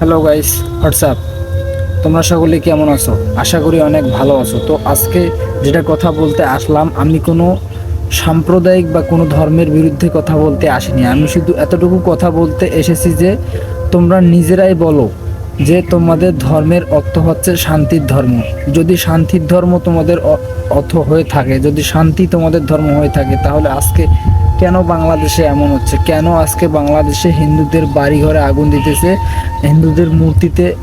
Hello guys WhatsApp তোমরা সকলে কেমন আছো? আশা করি অনেক ভালো আছো। তো আজকে যেটা কথা বলতে আসলাম, আমি কোনো সাম্প্রদায়িক বা কোনো ধর্মের বিরুদ্ধে কথা বলতে আসিনি। আমি শুধু এতটুকু কথা বলতে এসেছি যে, তোমরা নিজেরাই বলো যে তোমাদের ধর্মের অর্থ হচ্ছে শান্তির ধর্ম। যদি শান্তির ধর্ম তোমাদের অর্থ হয়ে থাকে, যদি শান্তি তোমাদের ধর্ম হয়ে থাকে, তাহলে আজকে কেন বাংলাদেশে এমন হচ্ছে? কেন আজকে বাংলাদেশে হিন্দুদের বাড়ি ঘরে আগুন দিতেছে? হিন্দুদের মূর্তিতে,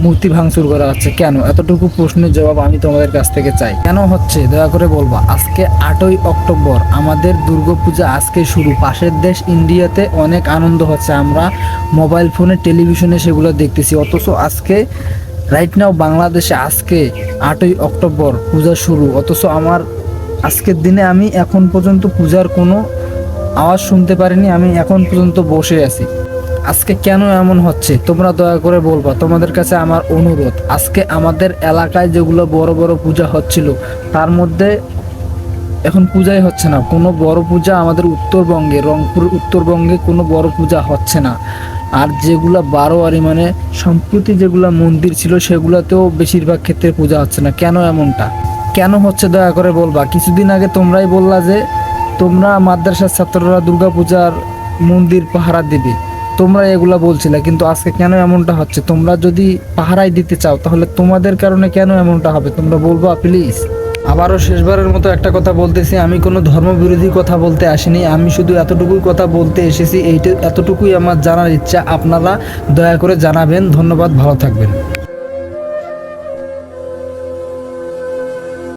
মূর্তি ভাঙচুর করা হচ্ছে কেন? এতটুকু প্রশ্নের জবাব আমি তোমাদের কাছ থেকে চাই। কেন হচ্ছে? দয়া করে বলবা। আজকে আটই অক্টোবর, আমাদের দুর্গাপূজা আজকে শুরু। পাশের দেশ ইন্ডিয়াতে অনেক আনন্দ হচ্ছে। আমরা মোবাইল ফোনে, টেলিভিশনে সেগুলো দেখতেছি। অথচ আজকে রাইট নাও বাংলাদেশে আজকে আটই অক্টোবর পূজা শুরু। অথচ আমার, আজকের দিনে আমি এখন পর্যন্ত পূজার কোনো আওয়াজ শুনতে পারিনি, আমি এখন পর্যন্ত বসে আছি। আজকে কেন এমন হচ্ছে? তোমরা দয়া করে বলবা, তোমাদের কাছে আমার অনুরোধ। আজকে আমাদের এলাকায় যেগুলো বড় বড় পূজা হচ্ছিল, তার মধ্যে এখন পূজাই হচ্ছে না। কোনো বড় পূজা আমাদের উত্তরবঙ্গে, রংপুর উত্তরবঙ্গে কোনো বড় পূজা হচ্ছে না। আর যেগুলা বারোয়ারি মানে সম্প্রতি যেগুলা মন্দির ছিল, সেগুলোতেও বেশিরভাগ ক্ষেত্রে পূজা হচ্ছে না। কেন এমনটা? কেন হচ্ছে দয়া করে বলবা? কিছুদিন আগে তোমরাই বললা যে তোমরা মাদ্রাসার ছাত্ররা দুর্গাপূজার মন্দির পাহারা দিবে। তোমরা এগুলা বলছিলে, কিন্তু আজকে কেন এমনটা হচ্ছে? তোমরা যদি পাহারাই দিতে চাও, তাহলে তোমাদের কারণে কেন এমনটা হবে? তোমরা বলবা, প্লিজ। আবারও শেষবারের মতো একটা কথা বলতেছি, আমি কোনো ধর্মবিরোধী কথা বলতে আসিনি, আমি শুধু এতটুকুই কথা বলতে এসেছি, এইটা, এতটুকুই আমার জানার ইচ্ছা, আপনারা দয়া করে জানাবেন। ধন্যবাদ, ভালো থাকবেন।